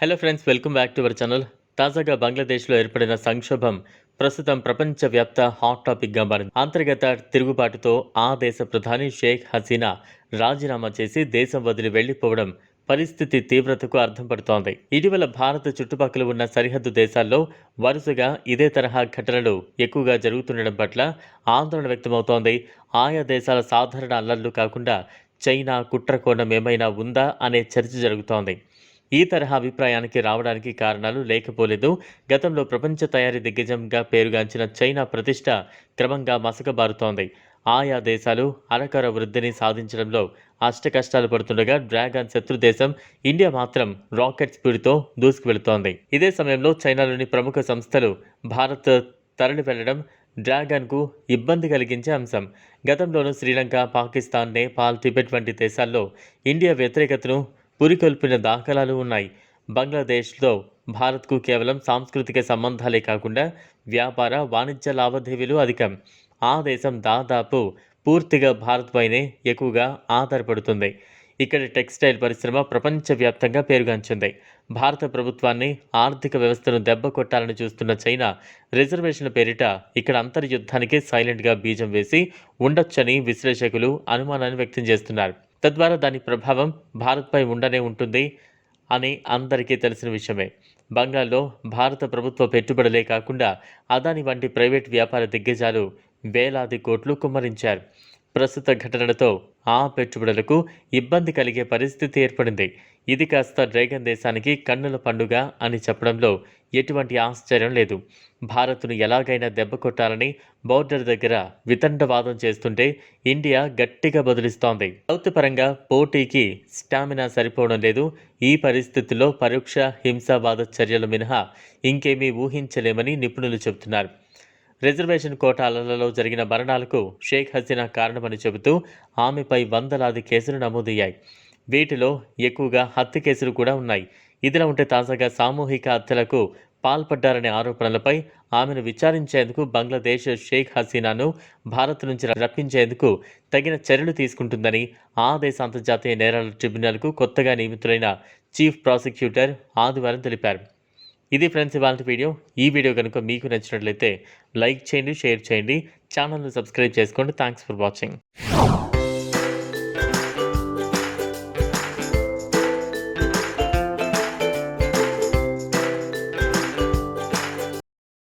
Hello friends welcome back to our channel తాజాగా బంగ్లాదేశ్లో ఏర్పడిన సంక్షోభం ప్రస్తుతం ప్రపంచవ్యాప్త హాట్ టాపిక్గా మారింది. అంతర్గత తిరుగుబాటుతో ఆ దేశ ప్రధాని షేక్ హసీనా రాజీనామా చేసి దేశం వదిలి వెళ్ళిపోవడం పరిస్థితి తీవ్రతకు అర్థం పడుతోంది. ఇటీవల భారత చుట్టుపక్కల ఉన్న సరిహద్దు దేశాల్లో వరుసగా ఇదే తరహా ఘటనలు ఎక్కువగా జరుగుతుండడం పట్ల ఆందోళన వ్యక్తమవుతోంది. ఆయా దేశాల సాధారణ అల్లర్లు కాకుండా చైనా కుట్రకోణం ఏమైనా ఉందా అనే చర్చ జరుగుతోంది. ఈ తరహా అభిప్రాయానికి రావడానికి కారణాలు లేకపోలేదు. గతంలో ప్రపంచ తయారీ దిగ్గజంగా పేరుగాంచిన చైనా ప్రతిష్ట క్రమంగా మసకబారుతోంది. ఆయా దేశాలు అరకర వృద్ధిని సాధించడంలో అష్ట కష్టాలు పడుతుండగా డ్రాగన్ శత్రు దేశం ఇండియా మాత్రం రాకెట్ స్పీడ్తో దూసుకువెళుతోంది. ఇదే సమయంలో చైనాలోని ప్రముఖ సంస్థలు భారత్ తరలి వెళ్ళడం డ్రాగన్కు ఇబ్బంది కలిగించే అంశం. గతంలోనూ శ్రీలంక పాకిస్తాన్ నేపాల్ టిబెట్ వంటి దేశాల్లో ఇండియా వ్యతిరేకతను పురికొల్పిన దాఖలాలు ఉన్నాయి. బంగ్లాదేశ్లో భారత్కు కేవలం సాంస్కృతిక సంబంధాలే కాకుండా వ్యాపార వాణిజ్య లావాదేవీలు అధికం. ఆ దేశం దాదాపు పూర్తిగా భారత్పైనే ఎక్కువగా ఆధారపడుతుంది. ఇక్కడ టెక్స్టైల్ పరిశ్రమ ప్రపంచవ్యాప్తంగా పేరుగాంచింది. భారత ప్రభుత్వాన్ని ఆర్థిక వ్యవస్థను దెబ్బ కొట్టాలని చూస్తున్న చైనా రిజర్వేషన్ల పేరిట ఇక్కడ అంతర్యుద్ధానికి సైలెంట్గా బీజం వేసి ఉండొచ్చని విశ్లేషకులు అనుమానాన్ని వ్యక్తం చేస్తున్నారు. తద్వారా దాని ప్రభావం భారత్పై ఉండనే ఉంటుంది అని అందరికీ తెలిసిన విషయమే. బంగాల్లో భారత ప్రభుత్వ పెట్టుబడులే కాకుండా అదాని వంటి ప్రైవేట్ వ్యాపార దిగ్గజాలు వేలాది కోట్లు కుమ్మరించారు. ప్రస్తుత ఘటనలతో ఆ పెట్టుబడులకు ఇబ్బంది కలిగే పరిస్థితి ఏర్పడింది. ఇది కాస్త డ్రాగన్ దేశానికి కన్నుల పండుగ అని చెప్పడంలో ఎటువంటి ఆశ్చర్యం లేదు. భారత్ను ఎలాగైనా దెబ్బ కొట్టాలని బోర్డర్ దగ్గర వితండవాదం చేస్తుంటే ఇండియా గట్టిగా బదులిస్తోంది. సౌత్ పరంగా పోటీకి స్టామినా సరిపోవడం లేదు. ఈ పరిస్థితుల్లో పరోక్ష హింసావాద చర్యలు మినహా ఇంకేమీ ఊహించలేమని నిపుణులు చెబుతున్నారు. రిజర్వేషన్ కోటాలలో జరిగిన మరణాలకు షేక్ హసీనా కారణమని చెబుతూ ఆమెపై వందలాది కేసులు నమోదయ్యాయి. వీటిలో ఎక్కువగా హత్య కేసులు కూడా ఉన్నాయి. ఇదిలా ఉంటే తాజాగా సామూహిక హత్యలకు పాల్పడ్డారనే ఆరోపణలపై ఆమెను విచారించేందుకు బంగ్లాదేశ్ షేక్ హసీనాను భారత్ నుంచి రప్పించేందుకు తగిన చర్యలు తీసుకుంటుందని ఆ దేశ అంతర్జాతీయ నేరాల ట్రిబ్యునల్కు కొత్తగా నియమితులైన చీఫ్ ప్రాసిక్యూటర్ ఆదివారం తెలిపారు. ఇది ఫ్రెండ్స్ ఇవాళ వీడియో. ఈ వీడియో కనుక మీకు నచ్చినట్లయితే లైక్ చేయండి షేర్ చేయండి. ఛానల్ను సబ్స్క్రైబ్ చేసుకోండి. Thanks for watching.